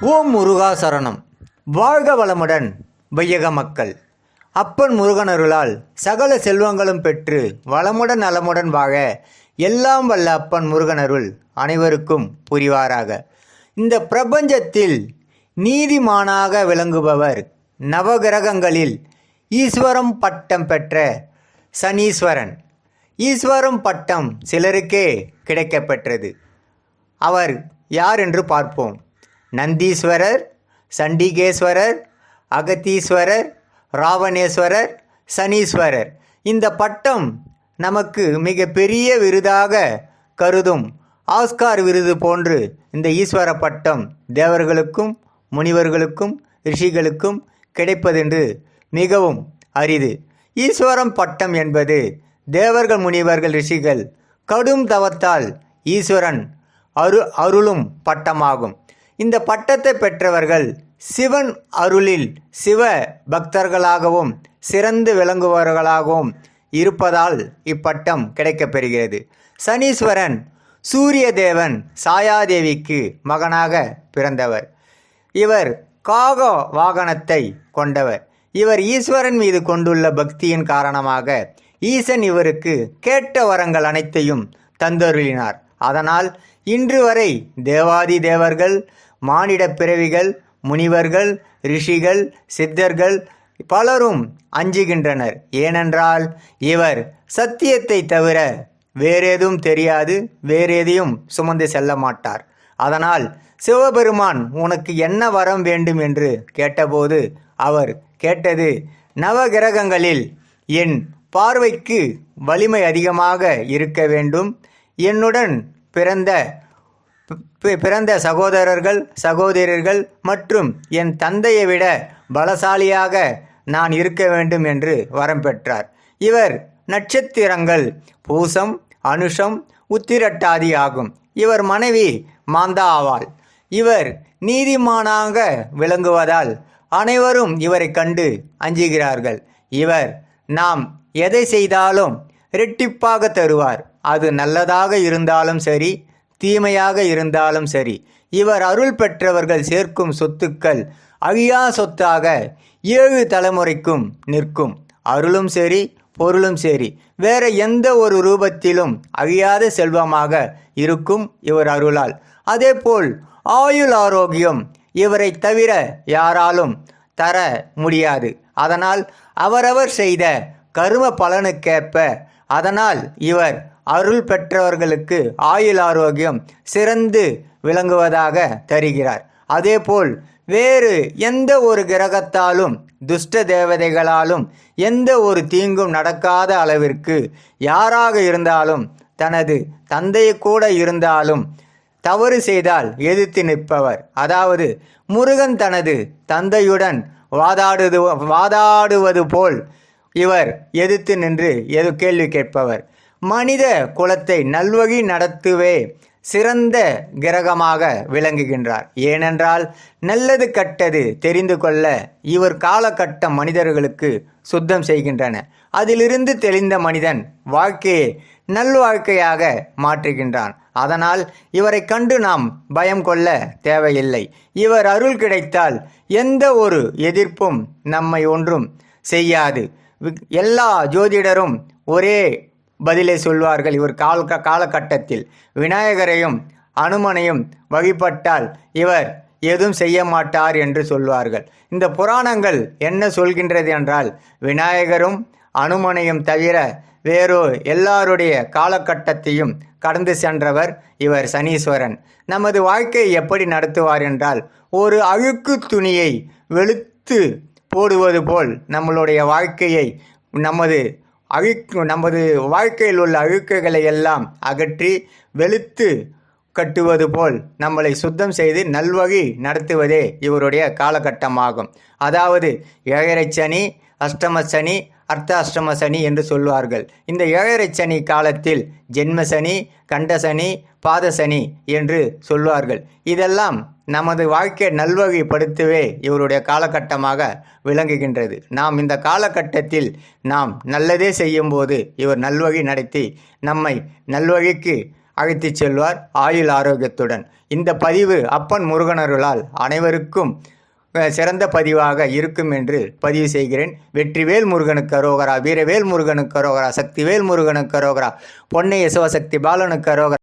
ஓம் முருகா சரணம். வாழ்க வளமுடன் வையக மக்கள். அப்பன் முருகனருளால் சகல செல்வங்களும் பெற்று வளமுடன் நலமுடன் வாழ எல்லாம் வல்ல அப்பன் முருகனருள் அனைவருக்கும் புரிவாராக. இந்த பிரபஞ்சத்தில் நீதிமானாக விளங்குபவர் நவகிரகங்களில் ஈஸ்வரம் பட்டம் பெற்ற சனீஸ்வரன். ஈஸ்வரம் பட்டம் சிலருக்கே கிடைக்கப்பெற்றது. அவர் யார் என்று பார்ப்போம். நந்தீஸ்வரர் சண்டிகேஸ்வரர் அகத்தீஸ்வரர் ராவணேஸ்வரர் சனீஸ்வரர். இந்த பட்டம் நமக்கு மிக பெரிய விருதாக கருதும். ஆஸ்கார் விருது போன்று இந்த ஈஸ்வர பட்டம் தேவர்களுக்கும் முனிவர்களுக்கும் ரிஷிகளுக்கும் கிடைப்பதென்று மிகவும் அரிது. ஈஸ்வரம் பட்டம் என்பது தேவர்கள் முனிவர்கள் ரிஷிகள் கடும் தவத்தால் ஈஸ்வரன் அரு அருளும் பட்டமாகும். இந்த பட்டத்தை பெற்றவர்கள் சிவன் அருளில் சிவ பக்தர்களாகவும் சிறந்து விளங்குபவர்களாகவும் இருப்பதால் இப்பட்டம் கிடைக்கப்பெறுகிறது. சனீஸ்வரன் சூரிய தேவன் சாயாதேவிக்கு மகனாக பிறந்தவர். இவர் காக வாகனத்தை கொண்டவர். இவர் ஈஸ்வரன் மீது கொண்டுள்ள பக்தியின் காரணமாக ஈசன் இவருக்கு கேட்ட வரங்கள் அனைத்தையும் தந்தருளினார். அதனால் இன்று வரை தேவாதி தேவர்கள் மானிடப் பிறவிகள் முனிவர்கள் ரிஷிகள் சித்தர்கள் பலரும் அஞ்சுகின்றனர். ஏனென்றால் இவர் சத்தியத்தை தவிர வேறேதும் தெரியாது வேறேதையும் சுமந்து செல்ல மாட்டார். அதனால் சிவபெருமான் உனக்கு என்ன வரம் வேண்டும் என்று கேட்டபோது அவர் கேட்டது நவகிரகங்களில் என் பார்வைக்கு வலிமை அதிகமாக இருக்க வேண்டும். என்னுடன் பிறந்த பிறந்த சகோதரர்கள் சகோதரர்கள் மற்றும் என் தந்தையை விட பலசாலியாக நான் இருக்க வேண்டும் என்று வரம் பெற்றார். இவர் நட்சத்திரங்கள் பூசம் அனுஷம் உத்திரட்டாதி ஆகும். இவர் மனைவி மாந்தா ஆவாள் இவர் நீதிமானாக விளங்குவதால் அனைவரும் இவரை கண்டு அஞ்சுகிறார்கள். இவர் நாம் எதை செய்தாலும் இரட்டிப்பாக தருவார். அது நல்லதாக இருந்தாலும் சரி தீமையாக இருந்தாலும் சரி. இவர் அருள் பெற்றவர்கள் சேர்க்கும் சொத்துக்கள் அழியா சொத்தாக ஏழு தலைமுறைக்கும் நிற்கும். அருளும் சரி பொருளும் சரி. வேற எந்த ஒரு ரூபத்திலும் அழியாத செல்வமாக இருக்கும் இவர் அருளால். அதேபோல் ஆயுள் ஆரோக்கியம் இவரை தவிர யாராலும் தர முடியாது. அதனால் அவரவர் செய்த கரும பலனுக்கேற்ப அதனால் இவர் அருள் பெற்றவர்களுக்கு ஆயுள் ஆரோக்கியம் சிறந்து விளங்குவதாக தருகிறார். அதேபோல் வேறு எந்த ஒரு கிரகத்தாலும் துஷ்ட தேவதைகளாலும் எந்த ஒரு தீங்கும் நடக்காத அளவிற்கு யாராக இருந்தாலும் தனது தந்தை கூட இருந்தாலும் தவறு செய்தால் எதிர்த்து நிற்பவர். அதாவது முருகன் தனது தந்தையுடன் வாதாடுது வாதாடுவது போல் இவர் எதிர்த்து நின்று எது கேள்வி கேட்பவர்? மனித குலத்தை நல்வழி நடத்துவே சிறந்த கிரகமாக விளங்குகின்றார். ஏனென்றால் நல்லது கட்டது தெரிந்து கொள்ள இவர் காலகட்டம் மனிதர்களுக்கு சுத்தம் செய்கின்றன. அதிலிருந்து தெளிந்த மனிதன் வாழ்க்கையை நல்வாழ்க்கையாக மாற்றுகின்றான். அதனால் இவரை கண்டு நாம் பயம் கொள்ள தேவையில்லை. இவர் அருள் கிடைத்தால் எந்த ஒரு எதிர்ப்பும் நம்மை ஒன்றும் செய்யாது. எல்லா ஜோதிடரும் ஒரே பதிலை சொல்வார்கள். இவர் கால காலகட்டத்தில் விநாயகரையும் அனுமனையும் வழிபட்டால் இவர் எதுவும் செய்ய மாட்டார் என்று சொல்வார்கள். இந்த புராணங்கள் என்ன சொல்கின்றது என்றால் விநாயகரும் அனுமனையும் தவிர வேறோ எல்லாருடைய காலகட்டத்தையும் கடந்து சென்றவர் இவர் சனீஸ்வரன். நமது வாழ்க்கையை எப்படி நடத்துவார் என்றால் ஒரு அழுக்கு துணியை வெளுத்து போடுவது போல் நம்மளுடைய வாழ்க்கையை நமது அழுக்கு நமது வாழ்க்கையில் உள்ள அழுக்குகளை எல்லாம் அகற்றி வெளுத்து கட்டுவது போல் நம்மளை சுத்தம் செய்து நல்வழி நடத்துவதே இவருடைய காலகட்டமாகும். அதாவது ஏழரை சனி அஷ்டம சனி அர்த்தாஷ்டம சனி என்று சொல்வார்கள். இந்த ஏழரை சனி காலத்தில் ஜென்ம சனி கண்ட சனி பாத சனி என்று சொல்வார்கள். இதெல்லாம் நமது வாழ்க்கையை நல்வகைப்படுத்தவே இவருடைய காலகட்டமாக விளங்குகின்றது. நாம் இந்த காலகட்டத்தில் நாம் நல்லதே செய்யும்போது இவர் நல்வகை நடத்தி நம்மை நல்வகைக்கு அழைத்துச் செல்வார் ஆயுள் ஆரோக்கியத்துடன். இந்த பதிவு அப்பன் முருகனருளால் அனைவருக்கும் சிறந்த பதிவாக இருக்கும் என்று பதிவு செய்கிறேன். வெற்றிவேல் முருகனுக்கு அரோகரா வீரவேல் முருகனுக்கு அரோகரா சக்திவேல் முருகனுக்கு அரோகரா பொன்னை யசவசக்தி பாலனுக்கு அரோகரா.